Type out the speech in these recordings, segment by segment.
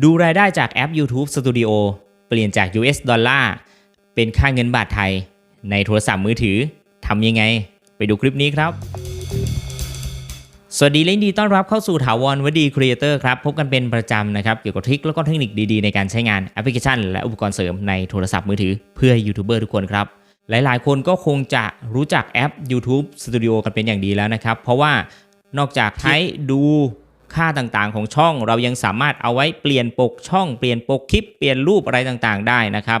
ดูรายได้จากแอป YouTube Studio เปลี่ยนจาก US ดอลลาร์เป็นค่าเงินบาทไทย ในโทรศัพท์มือถือทำยังไง ไปดูคลิปนี้ครับ สวัสดีและยินดีต้อนรับเข้าสู่ถาวรวดีครีเอเตอร์ครับ พบกันเป็นประจำนะครับ เกี่ยวกับทริคแล้วก็เทคนิคดีๆ ในการใช้งานแอปพลิเคชัน และอุปกรณ์เสริมในโทรศัพท์มือถือเพื่อยูทูบเบอร์ทุกคนครับหลายๆ คนก็คงจะรู้จักแอป YouTube Studio กันเป็นอย่างดีแล้วนะครับ เพราะว่านอกจากใช้ดู ค่าต่างๆของช่อง เรายังสามารถเอาไว้เปลี่ยนปกช่อง เปลี่ยนปกคลิป เปลี่ยนรูปอะไรต่างๆ ได้นะครับ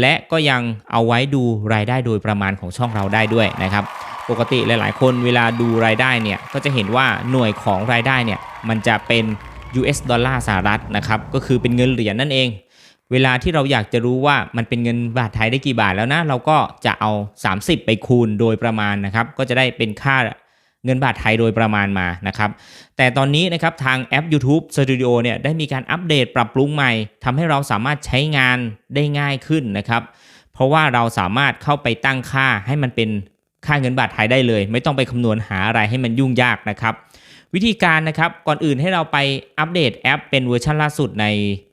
และก็ยังเอาไว้ดูรายได้โดยประมาณของช่องเราได้ด้วยนะครับ ปกติหลายๆ คนเวลาดูรายได้เนี่ยก็จะเห็นว่าหน่วยของรายได้เนี่ยมันจะเป็น US ดอลลาร์สหรัฐนะครับก็คือเป็นเงินเหรียญนั่นเอง เวลาที่เราอยากจะรู้ว่ามันเป็นเงินบาทไทยได้กี่บาทแล้วนะ เราก็จะเอา 30 ไปคูณโดยประมาณนะครับ ก็จะได้เป็นค่า เงินบาทไทยโดยประมาณมานะครับ แต่ตอนนี้นะครับทางแอป YouTube Studio เนี่ยได้มีการอัปเดตปรับปรุงใหม่ทำให้เราสามารถใช้งานได้ง่ายขึ้นนะครับ เพราะว่าเราสามารถเข้าไปตั้งค่าให้มันเป็นค่าเงินบาทไทยได้เลย ไม่ต้องไปคำนวณหาอะไรให้มันยุ่งยากนะครับ วิธีการนะครับก่อนอื่นให้เราไปอัปเดตแอปเป็นเวอร์ชันล่าสุดใน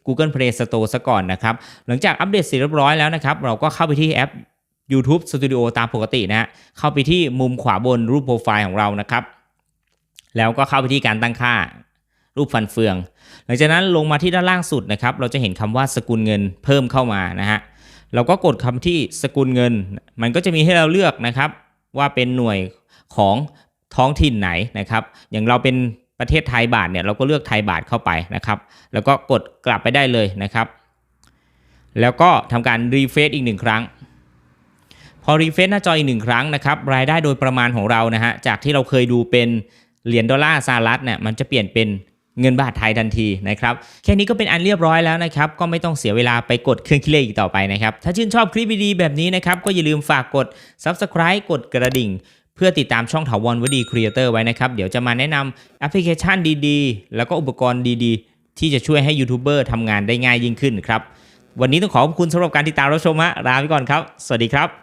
Google Play Store ซะก่อนนะครับ หลังจากอัปเดตเสร็จเรียบร้อยแล้วนะครับ เราก็เข้าไปที่แอป YouTube Studio ตามปกตินะฮะเข้าไปที่มุมขวาบนรูปโปรไฟล์ของเรานะครับ แล้วก็เข้าไปที่การตั้งค่ารูปฟันเฟือง หลังจากนั้นลงมาที่ด้านล่างสุดนะครับ เราจะเห็นคำว่าสกุลเงินเพิ่มเข้ามานะฮะเราก็กดคำที่สกุลเงิน มันก็จะมีให้เราเลือกนะครับ ว่าเป็นหน่วยของท้องถิ่นไหนนะครับ อย่างเราเป็นประเทศไทยบาทเนี่ยเราก็เลือกไทยบาทเข้าไปนะครับ แล้วก็กดกลับไปได้เลยนะครับ แล้วก็ทำการรีเฟรชอีกหนึ่งครั้ง พอรีเฟรชหน้าจออีกหนึ่งครั้งนะครับรายได้โดยประมาณของเรานะฮะจากที่เราเคยดูเป็นเหรียญดอลลาร์สหรัฐเนี่ยมันจะเปลี่ยนเป็นเงินบาทไทยทันทีนะครับแค่นี้ก็เป็นอันเรียบร้อยแล้วนะครับ ก็ไม่ต้องเสียเวลาไปกดเครื่องคิดเลขอีกต่อไปนะครับ ถ้าชื่นชอบคลิปดีๆแบบนี้นะครับ ก็อย่าลืมฝากกด Subscribe กดกระดิ่ง เพื่อติดตามช่องถาวรวดีครีเอเตอร์ไว้นะครับ เดี๋ยวจะมาแนะนำแอปพลิเคชันดีๆ แล้วก็อุปกรณ์ดีๆ ที่จะช่วยให้ยูทูบเบอร์ทำงานได้ง่ายยิ่งขึ้นครับวันนี้ต้องขอขอบคุณสำหรับการติดตามรับชมฮะลาไปก่อนครับ สวัสดีครับ